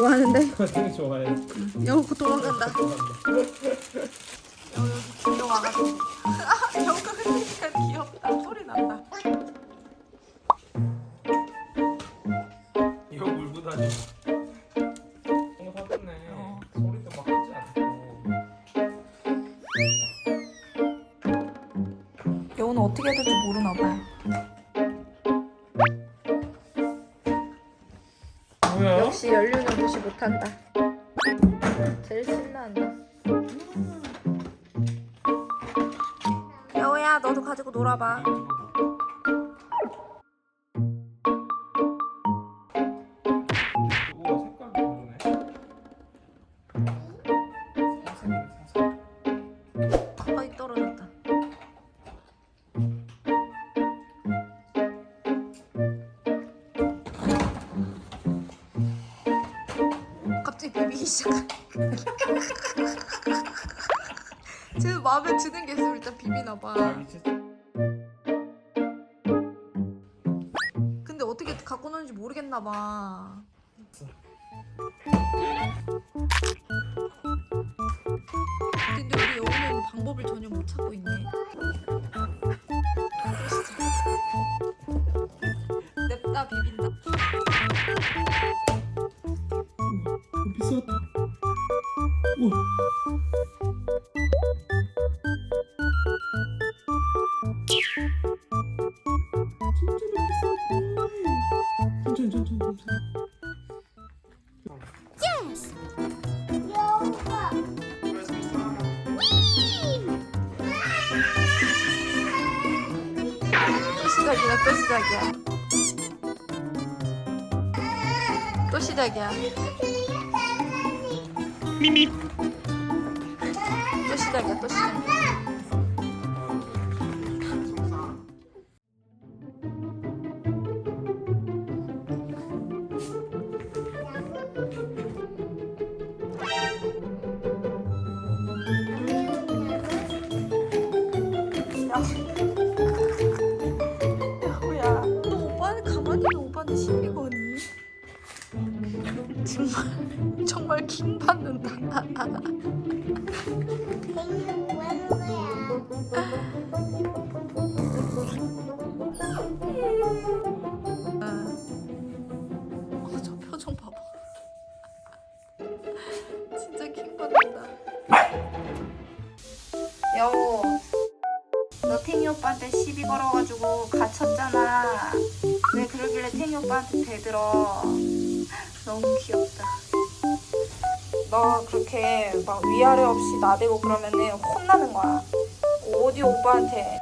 좋아하는데 되게 좋아해. 여우 도망간다. 여우 여기 귀여워가지고. 여우가 흔드니까 귀엽다. 소리 난다. 이거 물고 다녀. 어, 사줬네. 어. 소리도 막 하지 않고. 여우는 어떻게 해야 될지 모르나 봐요. 뭐야? 역시 무시 못한다. 제일 신난다. 여우야, 너도 가지고 놀아봐. 갑자기 비비기 시작. 제 마음에 드는 게 있으면 일단 비비나 봐. 근데 어떻게 갖고 노는지 모르겠나 봐. 근데 우리 여우는 방법을 전혀 못 찾고 있네. 또 시작이야. 또 시작이야. 미미. 또 시작이야, 또 시작 가만히 있는 오빠는 시비거니? 정말 정말 킹 받는다. 아, 저 표정 봐봐. 진짜 킹 받는다. 여우, 너 탱이 오빠한테 시비 걸어가지고 갇혔잖아. 왜 그러길래 탱이 오빠한테 대들어? 너무 귀엽다. 너 그렇게 막 위아래 없이 나대고 그러면은 혼나는 거야. 어디 오빠한테.